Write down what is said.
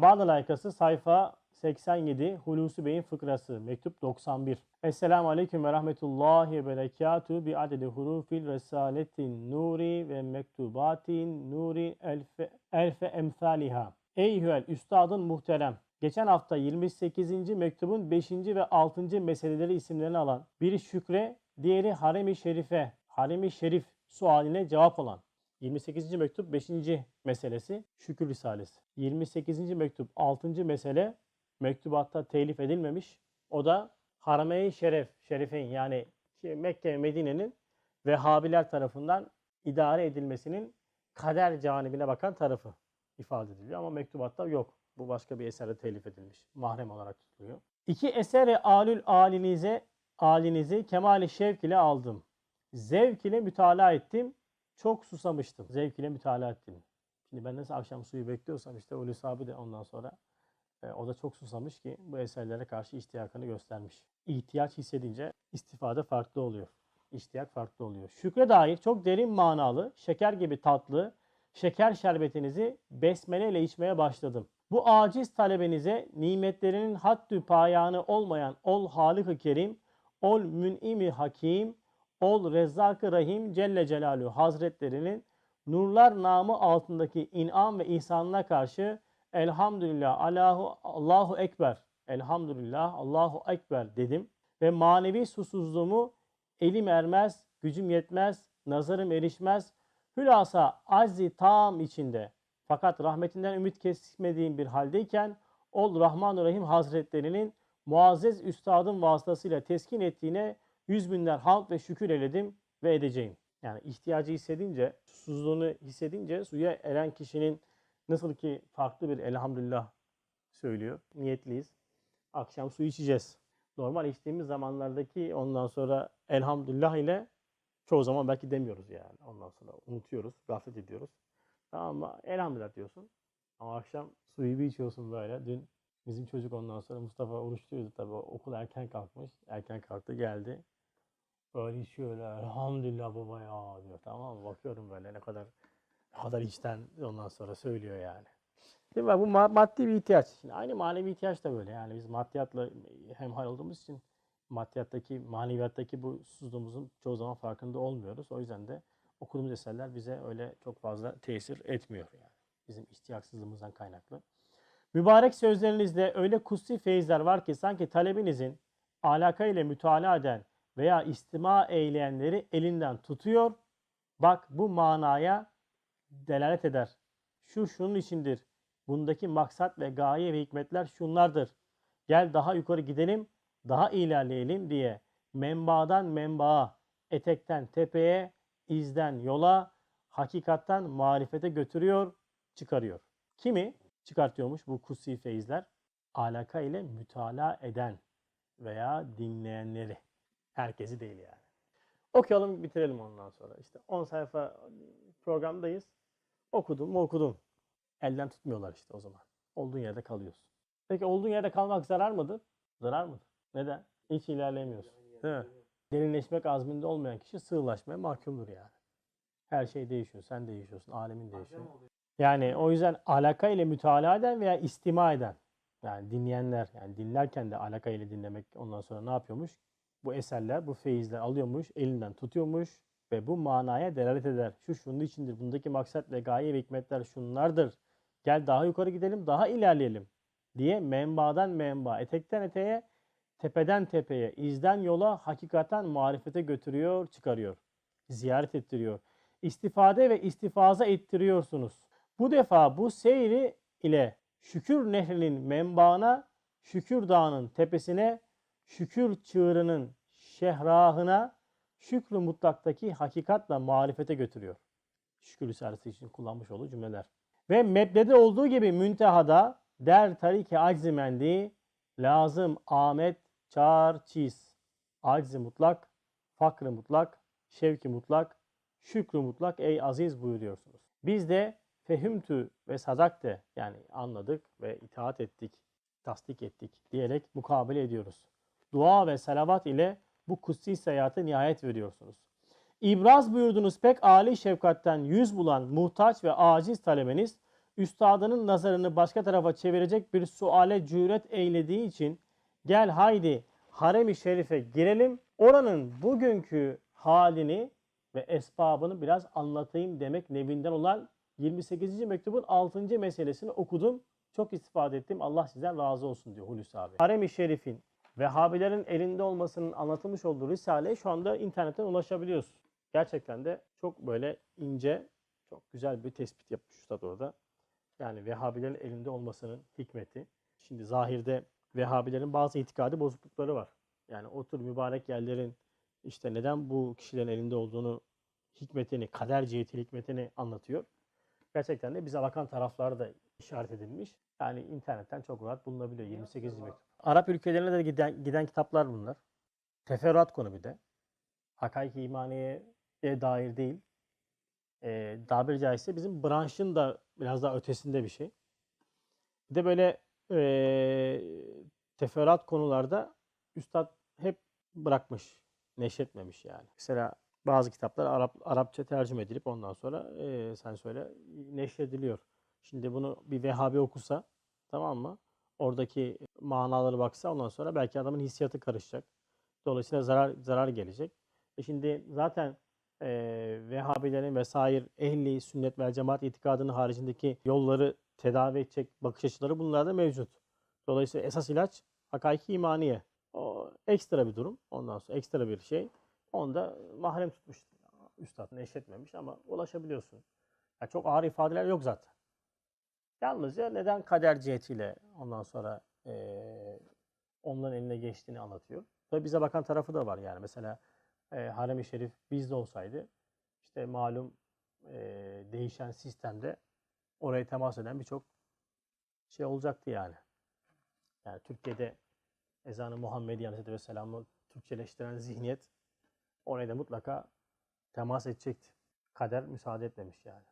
Bağda layıkası sayfa 87 Hulusi Bey'in fıkrası mektup 91. Esselamu Aleyküm ve Rahmetullahi ve Berekatuhu bi adedi hurufil resaletin nuri ve mektubatin nuri elfe, elfe emthaliha. Eyhüel üstadın muhterem. Geçen hafta 28. mektubun 5. ve 6. meseleleri isimlerini alan biri şükre, diğeri harem-i şerife, harem-i şerif sualine cevap olan 28. mektup 5. meselesi şükür risalesi. 28. mektup 6. mesele mektubatta telif edilmemiş. O da Harame-i Şeref, Şerifeyn yani şey, Mekke ve Medine'nin Vehhabiler tarafından idare edilmesinin kader canibine bakan tarafı ifade ediliyor. Ama mektubatta yok. Bu başka bir eserde telif edilmiş. Mahrem olarak tutuluyor. İki eseri alül alinize alinizi kemali şevk ile aldım. Zevk ile mütalaa ettim. Çok susamıştım. Zevk ile mütalaa ettim. Şimdi ben nasıl akşam suyu bekliyorsam işte Hulusi abi de ondan sonra e, o da çok susamış ki bu eserlere karşı iştiyakını göstermiş. İhtiyaç hissedince istifade farklı oluyor. İhtiyaç farklı oluyor. Şükre dair çok derin manalı, şeker gibi tatlı, şeker şerbetinizi besmele ile içmeye başladım. Bu aciz talebenize nimetlerinin haddü payanı olmayan ol Halık-ı Kerim, ol Mün'im-i Hakim, ol Rezzak-ı Rahim Celle Celaluhu Hazretlerinin nurlar namı altındaki inam ve ihsanına karşı elhamdülillah Allahu, Allahu Ekber, elhamdülillah Allahu Ekber dedim ve manevi susuzluğumu elim ermez, gücüm yetmez, nazarım erişmez, hülasa azzi tam içinde. Fakat rahmetinden ümit kesmediğim bir haldeyken ol Rahman Rahim Hazretlerinin muazzez üstadın vasıtasıyla teskin ettiğine yüz binler hamd ve şükür eledim ve edeceğim. Yani ihtiyacı hissedince, susuzluğunu hissedince suya eren kişinin nasıl ki farklı bir elhamdülillah söylüyor. Niyetliyiz. Akşam su içeceğiz. Normal içtiğimiz zamanlardaki ondan sonra elhamdülillah ile çoğu zaman belki demiyoruz yani. Ondan sonra unutuyoruz, gaflet ediyoruz. Tamam mı? Elhamdülillah diyorsun. Ama akşam suyu bir içiyorsun böyle. Dün bizim çocuk ondan sonra Mustafa oruçluydu tabii. Okul erken kalkmış. Erken kalktı geldi. Böyle içiyor öyle. Elhamdülillah baba ya diyor. Tamam mı? Bakıyorum böyle ne kadar ne kadar içten ondan sonra söylüyor yani. Değil mi? Bu ma- maddi bir ihtiyaç. Şimdi aynı manevi ihtiyaç da böyle. Yani biz maddiyatla hemhal olduğumuz için maddiyattaki, maneviyattaki bu susuzluğumuzun çoğu zaman farkında olmuyoruz. O yüzden de okuduğumuz eserler bize öyle çok fazla tesir etmiyor yani. Bizim ihtiyaçsızlığımızdan kaynaklı. Mübarek sözlerinizde öyle kutsi feyizler var ki sanki talebinizin alaka ile mütalaa eden veya istima eyleyenleri elinden tutuyor. Bak bu manaya delalet eder. Şu şunun içindir. Bundaki maksat ve gaye ve hikmetler şunlardır. Gel daha yukarı gidelim, daha ilerleyelim diye menbadan menbaa, etekten tepeye, izden yola, hakikattan marifete götürüyor, çıkarıyor. Kimi çıkartıyormuş bu kutsi feyizler? Alaka ile mütalaa eden veya dinleyenleri. Herkesi değil yani. Okuyalım bitirelim ondan sonra. İşte 10 sayfa programdayız. Okudum mu okudum. Elden tutmuyorlar işte o zaman. Olduğun yerde kalıyorsun. Peki olduğun yerde kalmak zarar mıdır? Zarar mıdır? Neden? Hiç ilerleyemiyorsun. Değil mi? Derinleşmek azminde olmayan kişi sığlaşmaya mahkumdur yani. Her şey değişiyor. Sen değişiyorsun. Alemin değişiyor. Yani o yüzden alaka ile mütalaa eden veya istima eden yani dinleyenler yani dinlerken de alaka ile dinlemek ondan sonra ne yapıyormuş? Bu eserler, bu feyizler alıyormuş, elinden tutuyormuş ve bu manaya delalet eder. Şu şunun içindir. Bundaki maksat ve gaye ve hikmetler şunlardır. Gel daha yukarı gidelim, daha ilerleyelim diye menbadan menba, etekten eteğe, tepeden tepeye, izden yola, hakikaten marifete götürüyor, çıkarıyor. Ziyaret ettiriyor. İstifade ve istifaza ettiriyorsunuz. Bu defa bu seyri ile şükür nehrinin menbaına, şükür dağının tepesine, şükür çığırının şehrahına, şükrü mutlaktaki hakikatla marifete götürüyor. Şükür risalesi için kullanmış olduğu cümleler. Ve meblede olduğu gibi müntehada der tariki aczimendi, lazım Ahmet çağır çiz. Aczi mutlak, fakrı mutlak, şevki mutlak, şükrü mutlak ey aziz buyuruyorsunuz. Biz de fehimtü ve sadakte yani anladık ve itaat ettik, tasdik ettik diyerek mukabele ediyoruz. Dua ve salavat ile bu kutsi seyahate nihayet veriyorsunuz. İbraz buyurdunuz pek âli şefkatten yüz bulan muhtaç ve aciz talebeniz üstadının nazarını başka tarafa çevirecek bir suale cüret eylediği için gel haydi harem-i şerife girelim. Oranın bugünkü halini ve esbabını biraz anlatayım demek nevinden olan 28. mektubun 6. meselesini okudum. Çok istifade ettim. Allah sizden razı olsun diyor Hulusi abi. Harem-i Şerif'in Vehhabilerin elinde olmasının anlatılmış olduğu Risale'ye şu anda internetten ulaşabiliyorsun. Gerçekten de çok böyle ince, çok güzel bir tespit yapmış Üstad orada. Yani Vehhabilerin elinde olmasının hikmeti. Şimdi zahirde Vehhabilerin bazı itikadi bozuklukları var. Yani o tür mübarek yerlerin işte neden bu kişilerin elinde olduğunu, hikmetini, kader ciheti hikmetini anlatıyor. Gerçekten de bize bakan taraflar da işaret edilmiş. Yani internetten çok rahat bulunabiliyor. 28 mektup. Arap ülkelerine de giden, giden kitaplar bunlar. Teferruat konu bir de. Hakaik imaniye dair değil. Ee, tabiri caizse bizim branşın da biraz daha ötesinde bir şey. Bir de böyle ee, teferruat konularda üstad hep bırakmış. Neşretmemiş yani. Mesela bazı kitaplar Arap, Arapça tercüme edilip ondan sonra ee, sen söyle neşrediliyor. Şimdi bunu bir Vehhabi okusa tamam mı? Oradaki manaları baksa ondan sonra belki adamın hissiyatı karışacak. Dolayısıyla zarar zarar gelecek. E şimdi zaten e, Vehhabilerin vesaire ehli sünnet ve cemaat itikadının haricindeki yolları tedavi edecek bakış açıları bunlarda mevcut. Dolayısıyla esas ilaç hakaiki imaniye. O ekstra bir durum. Ondan sonra ekstra bir şey. Onda mahrem tutmuş. Üstad neşretmemiş ama ulaşabiliyorsun. Yani çok ağır ifadeler yok zaten. Yalnızca neden kader cihetiyle ondan sonra eee, onların eline geçtiğini anlatıyor. Tabi bize bakan tarafı da var yani. Mesela eee Harem-i Şerif bizde olsaydı işte malum eee, değişen sistemde oraya temas eden birçok şey olacaktı yani. Yani Türkiye'de ezanı Muhammedi Aleyhisselatü Vesselam'ı Türkçeleştiren zihniyet oraya da mutlaka temas edecekti. Kader müsaade etmemiş yani.